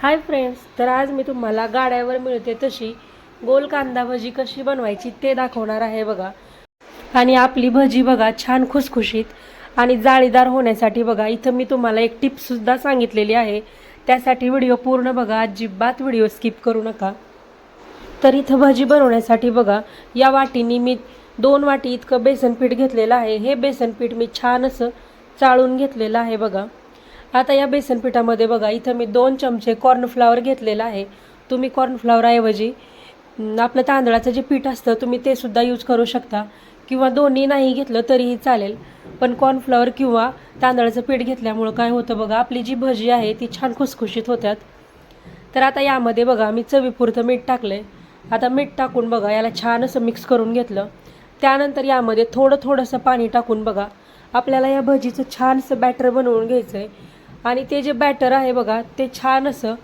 Hi friends तर आज मी तुम्हाला गाड्यावर मिळते तशी गोल कांदा भजी कशी बनवायची ते दाखवणार आहे बघा. आणि आपली भजी बघा छान खुसखुशीत आणि जाळीदार होण्यासाठी बघा इथं मी तुम्हाला एक टिपसुद्धा सांगितलेली आहे. त्यासाठी व्हिडिओ पूर्ण बघा अजिबात व्हिडिओ स्किप करू नका. तर इथं भजी बनवण्यासाठी बघा या वाटीनी मी दोन वाटी इतकं बेसन पीठ घेतलेलं आहे. हे बेसन पीठ मी छान असं चाळून घेतलेलं आहे बघा. आता या बेसन पिठामध्ये बघा इथं मी दोन चमचे कॉर्नफ्लावर घेतलेलं आहे. तुम्ही कॉर्नफ्लावरऐवजी आपलं तांदळाचं जे पीठ असतं तुम्ही ते सुद्धा यूज करू शकता. किंवा दोन्ही नाही घेतलं तरीही चालेल. पण कॉर्नफ्लॉवर किंवा तांदळाचं पीठ घेतल्यामुळं काय होतं बघा आपली जी भजी आहे ती छान खुसखुशीत होत्यात. तर आता यामध्ये बघा मी चवीपुरतं मीठ टाकलं आहे आता मीठ टाकून बघा याला छान असं मिक्स करून घेतलं. त्यानंतर यामध्ये थोडं थोडंसं पाणी टाकून बघा आपल्याला या भजीचं छानसं बॅटर बनवून घ्यायचं आहे आणि ते जे बॅटर आहे बघा ते छान असं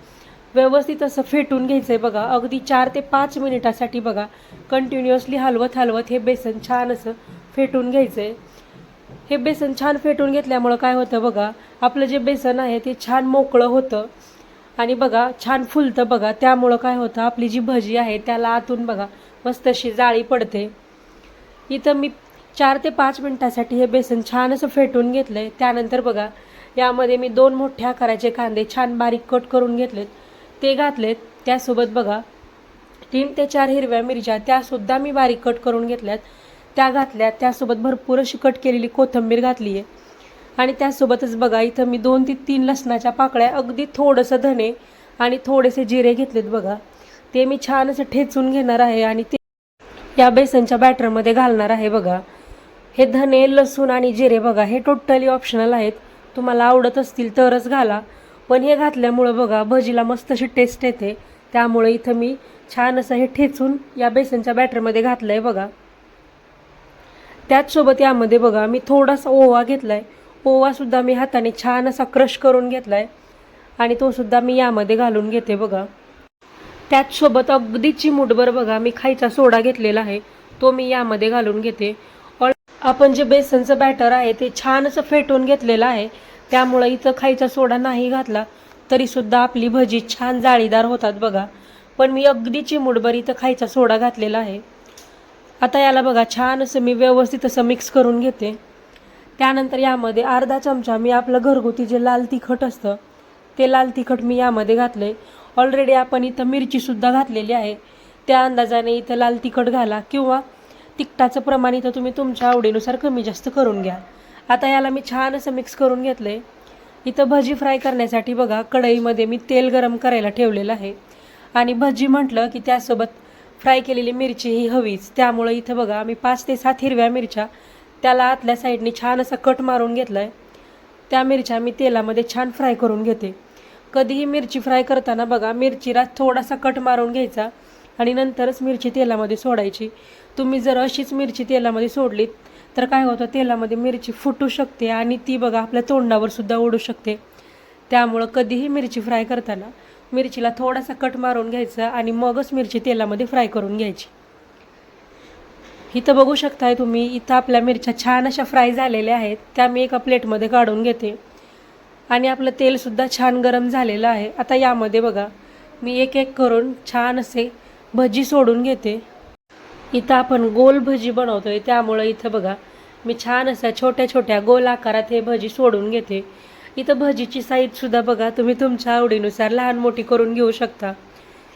व्यवस्थित असं फेटून घ्यायचं आहे बघा. अगदी चार ते पाच मिनिटासाठी बघा कंटिन्युअसली हलवत हलवत हे बेसन छान असं फेटून घ्यायचं आहे हे बेसन छान फेटून घेतल्यामुळं काय होतं बघा आपलं जे बेसन आहे ते छान मोकळं होतं. आणि बघा छान फुलतं बघा. त्यामुळं काय होतं आपली जी भजी आहे त्याला आतून बघा मस्त अशी जाळी पडते. इथं मी चार ते पाच मिनटासाठी हे बेसन छान असं फेटून घेतलं आहे त्यानंतर बघा यामध्ये मी दोन मोठ्या आकाराचे कांदे छान बारीक कट करून घेतलेत. ते घातलेत त्यासोबत बघा तीन ते चार हिरव्या मिरच्या त्यासुद्धा मी बारीक कट करून घेतल्यात. त्या घातल्यात त्यासोबत भरपूर अशी कट केलेली कोथिंबीर घातली आहे आणि त्यासोबतच बघा इथं मी दोन ते तीन लसणाच्या पाकळ्या अगदी थोडंसं धने आणि थोडेसे जिरे घेतलेत बघा. ते मी छान असं ठेचून घेणार आहे आणि ते या बेसनच्या बॅटरमध्ये घालणार आहे बघा. हे धने लसूण आणि जिरे बघा हे टोटली ऑप्शनल आहेत. तुम्हाला आवडत असतील तरच घाला. पण हे घातल्यामुळं बघा भजीला मस्त अशी टेस्ट येते. त्यामुळे इथं मी छान असं हे ठेचून या बेसनच्या बॅटरमध्ये घातलं आहे बघा. त्याचसोबत यामध्ये बघा मी थोडासा ओवा घेतला आहे ओवासुद्धा मी हाताने छान असा क्रश करून घेतला आहे आणि तोसुद्धा मी यामध्ये घालून घेते बघा. त्याचसोबत अगदी चिमूटभर बघा मी खायचा सोडा घेतलेला आहे. तो मी यामध्ये घालून घेते. आपण जे बेसनचं बॅटर आहे ते छान असं फेटून घेतलेलं आहे. त्यामुळं इथं खायचा सोडा नाही घातला तरीसुद्धा आपली भजी छान जाळीदार होतात बघा. पण मी अगदी चिमुडभर इथं खायचा सोडा घातलेला आहे. आता याला बघा छान असं मी व्यवस्थित असं मिक्स करून घेते. त्यानंतर यामध्ये अर्धा चमचा मी आपलं घरगुती जे लाल तिखट असतं ते लाल तिखट मी यामध्ये घातलं आहे ऑलरेडी आपण इथं मिरचीसुद्धा घातलेली आहे. त्या अंदाजाने इथं लाल तिखट घाला किंवा तिखटाचं प्रमाण इथं तुम्ही तुमच्या आवडीनुसार कमी जास्त करून घ्या. आता याला मी छान असं मिक्स करून घेतलं आहे इथं भजी फ्राय करण्यासाठी बघा कढईमध्ये मी तेल गरम करायला ठेवलेलं आहे. आणि भजी म्हटलं की त्यासोबत फ्राय केलेली मिरची ही हवीच. त्यामुळं इथं बघा मी पाच ते सात हिरव्या मिरच्या त्याला आतल्या साईडने छान असा कट मारून घेतला आहे त्या मिरच्या मी तेलामध्ये छान फ्राय करून घेते. कधीही मिरची फ्राय करताना बघा मिरचीला थोडासा कट मारून घ्यायचा आणि नंतरच मिरची तेलामध्ये सोडायची. तुम्ही जर अशीच मिरची तेलामध्ये सोडलीत तर काय होतं तेलामध्ये मिरची फुटू शकते आणि ती बघा आपल्या तोंडावर सुद्धा उडू शकते. त्यामुळं कधीही मिरची फ्राय करताना मिरचीला थोडासा कट मारून घ्यायचा आणि मगच मिरची तेलामध्ये फ्राय करून घ्यायची. इथं बघू शकताय तुम्ही इथं आपल्या मिरच्या छान अशा फ्राय झालेल्या आहेत त्या मी एका प्लेटमध्ये काढून घेते. आणि आपलं तेलसुद्धा छान गरम झालेलं आहे. आता यामध्ये बघा मी एक एक करून छान असे भजी सोडून घेते. इथं आपण गोल भजी बनवतोय त्यामुळं इथं बघा मी छान अशा छोट्या छोट्या गोल आकारात हे भजी सोडून घेते. इथं भजीची साईजसुद्धा बघा तुम्ही तुमच्या आवडीनुसार लहान मोठी करून घेऊ शकता.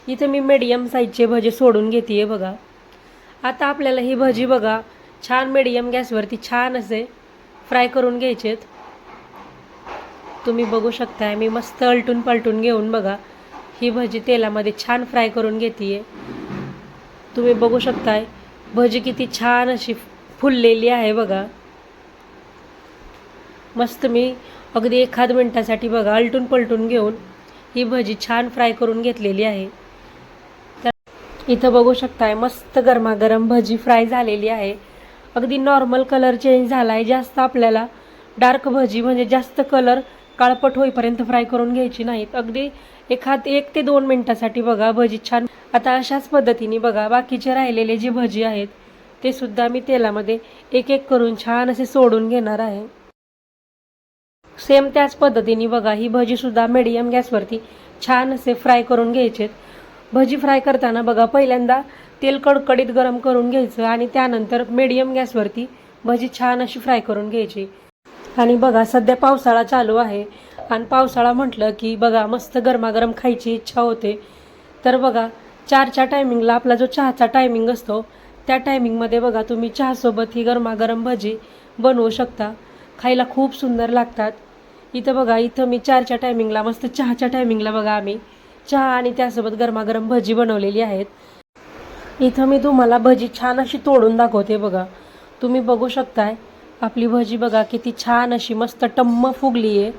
इथं मी मीडियम साईजचे भजी सोडून घेते बघा. आता आपल्याला ही भजी बघा छान मीडियम गॅसवरती छान असे फ्राय करून घ्यायचेत. तुम्ही बघू शकताय मी मस्त अलटून पलटून घेऊन बघा ही भजी तेलामध्ये छान फ्राय करून घेते तुम्ही बघू शकताय. भजी किती छान अशी फुललेली आहे बघा. मस्त मी अगदी एखाद मिनटासाठी बघा अलटून पलटून घेऊन ही भजी छान फ्राय करून घेतलेली आहे. तर इथं बघू शकताय मस्त गरमागरम भजी फ्राय झालेली आहे. अगदी नॉर्मल कलर चेंज झाला आहे जास्त आपल्याला डार्क भजी म्हणजे जास्त कलर काळपट होईपर्यंत फ्राय करून घ्यायची नाहीत. अगदी एखाद एक ते दोन मिनटासाठी बघा भजी छान. आता अशाच पद्धतीने बघा बाकीचे राहिलेले जे भजी आहेत ते सुद्धा मी तेलामध्ये एक एक करून छान असे सोडून घेणार आहे. सेम त्याच पद्धतीने बघा ही भजीसुद्धा मिडियम गॅसवरती छान असे फ्राय करून घ्यायचेत भजी फ्राय करताना बघा पहिल्यांदा तेल कडकडीत गरम करून घ्यायचं आणि त्यानंतर मीडियम गॅसवरती भजी छान अशी फ्राय करून घ्यायची. आणि बघा सध्या पावसाळा चालू आहे. आणि पावसाळा म्हटलं की बघा मस्त गरमागरम खायची इच्छा होते. तर बघा चारच्या टायमिंगला आपला जो चहाचा टायमिंग असतो त्या टायमिंगमध्ये बघा तुम्ही चहासोबत ही गरमागरम भजी बनवू शकता. खायला खूप सुंदर लागतात. इथं बघा इथं मी चारच्या टायमिंगला मस्त चहाच्या टायमिंगला बघा आम्ही. चहा आणि त्यासोबत गरमागरम भजी बनवलेली आहेत. इथं मी तुम्हाला भजी छान अशी तोडून दाखवते बघा. तुम्ही बघू शकताय. आपली भजी बघा किती छान अशी मस्त टम्म फुगली आहे.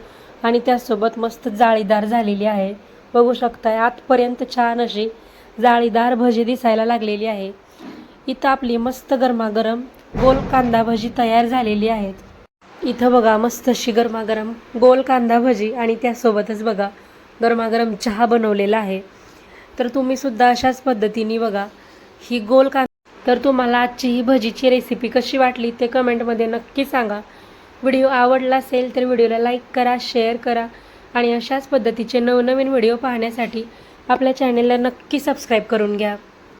आणि त्यासोबत मस्त जाळीदार झालेली आहे. बघू शकताय आतपर्यंत छान अशी जाळीदार भजी दिसायला लागलेली आहे. इथं आपली मस्त गरमागरम गोल कांदा भजी तयार झालेली आहेत. इथं बघा मस्त अशी गरमागरम गोल कांदा भजी आणि त्यासोबतच बघा गरमागरम चहा बनवलेला आहे. तर तुम्ही सुद्धा अशाच पद्धतीने बघा ही गोल कांदा तर तुम्हाला आजची ही भजीची रेसिपी कशी वाटली ते कमेंटमध्ये नक्की सांगा. व्हिडिओ आवडला असेल तर व्हिडिओला लाईक करा शेअर करा आणि अशाच पद्धतीचे नवनवीन व्हिडिओ पाहण्यासाठी आपल्या चॅनेलला नक्की सबस्क्राईब करून घ्या.